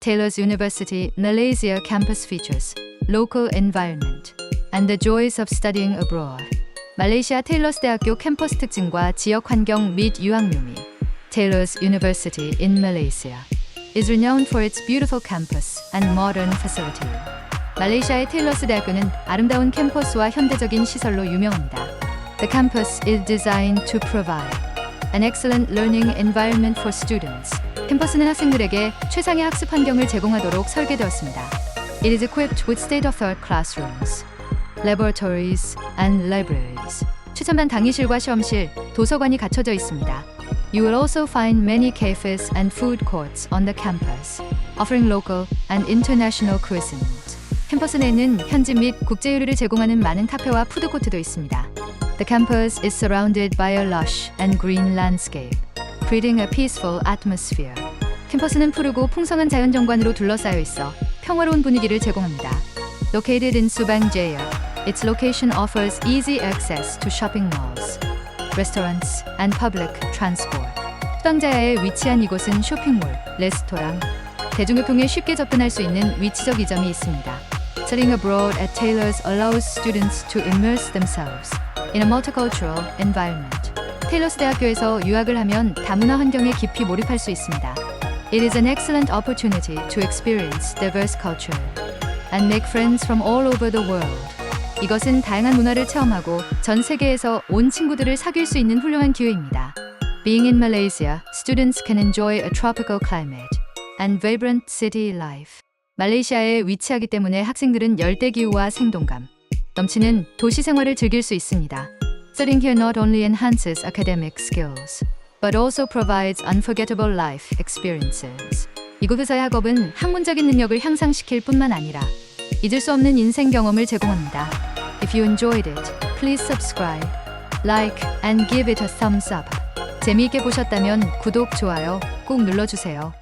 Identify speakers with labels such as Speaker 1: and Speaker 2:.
Speaker 1: Taylor's University Malaysia campus features local environment and the joys of studying abroad. 말레이시아 테일러스 대학교 캠퍼스 특징과 지역 환경 및 유학 묘미. Taylor's University in Malaysia is renowned for its beautiful campus and modern facility. 말레이시아의 테일러스 대학교는 아름다운 캠퍼스와 현대적인 시설로 유명합니다. The campus is designed to provide an excellent learning environment for students. 캠퍼스는 학생들에게 최상의 학습 환경을 제공하도록 설계되었습니다. It is equipped with state-of-the-art classrooms, laboratories, and libraries. 추천반 강의실과 시험실, 도서관이 갖춰져 있습니다. You will also find many cafes and food courts on the campus, offering local and international cuisine. 캠퍼스 내에는 현지 및 국제 요리를 제공하는 많은 카페와 푸드코트도 있습니다. The campus is surrounded by a lush and green landscape, creating a peaceful atmosphere. 캠퍼스는 푸르고 풍성한 자연 정관으로 둘러싸여 있어 평화로운 분위기를 제공합니다. Located in Subang Jaya, its location offers easy access to shopping malls, restaurants, and public transport. 수방자야에 위치한 이곳은 쇼핑몰, 레스토랑, 대중교통에 쉽게 접근할 수 있는 위치적 이점이 있습니다. Studying abroad at Taylor's allows students to immerse themselves in a multicultural environment. 테일러스 대학교에서 유학을 하면 다문화 환경에 깊이 몰입할 수 있습니다. It is an excellent opportunity to experience diverse culture and make friends from all over the world. 이것은 다양한 문화를 체험하고 전 세계에서 온 친구들을 사귈 수 있는 훌륭한 기회입니다. Being in Malaysia, students can enjoy a tropical climate and vibrant city life. 말레이시아에 위치하기 때문에 학생들은 열대 기후와 생동감, 넘치는 도시 생활을 즐길 수 있습니다. Studying here not only enhances academic skills, but also provides unforgettable life experiences. 이곳에서의 학업은 학문적인 능력을 향상시킬 뿐만 아니라 잊을 수 없는 인생 경험을 제공합니다. If you enjoyed it, please subscribe, like, and give it a thumbs up. 재미있게 보셨다면 구독, 좋아요 꼭 눌러주세요.